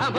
సభ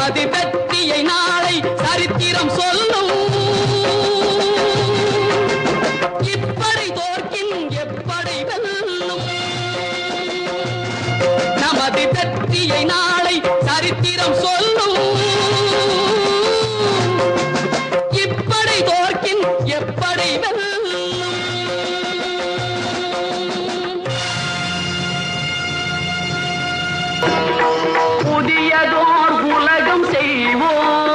நமது வெற்றியை நாளை சரித்திரம் சொல்லும். இப்படை தோற்கின் எப்படை வெல்லும். நமது வெற்றியை நாளை சரித்திரம் சொல்லும். இப்படை தோற்கின் எப்படை வெல்லும். புதியதோர் 心死窝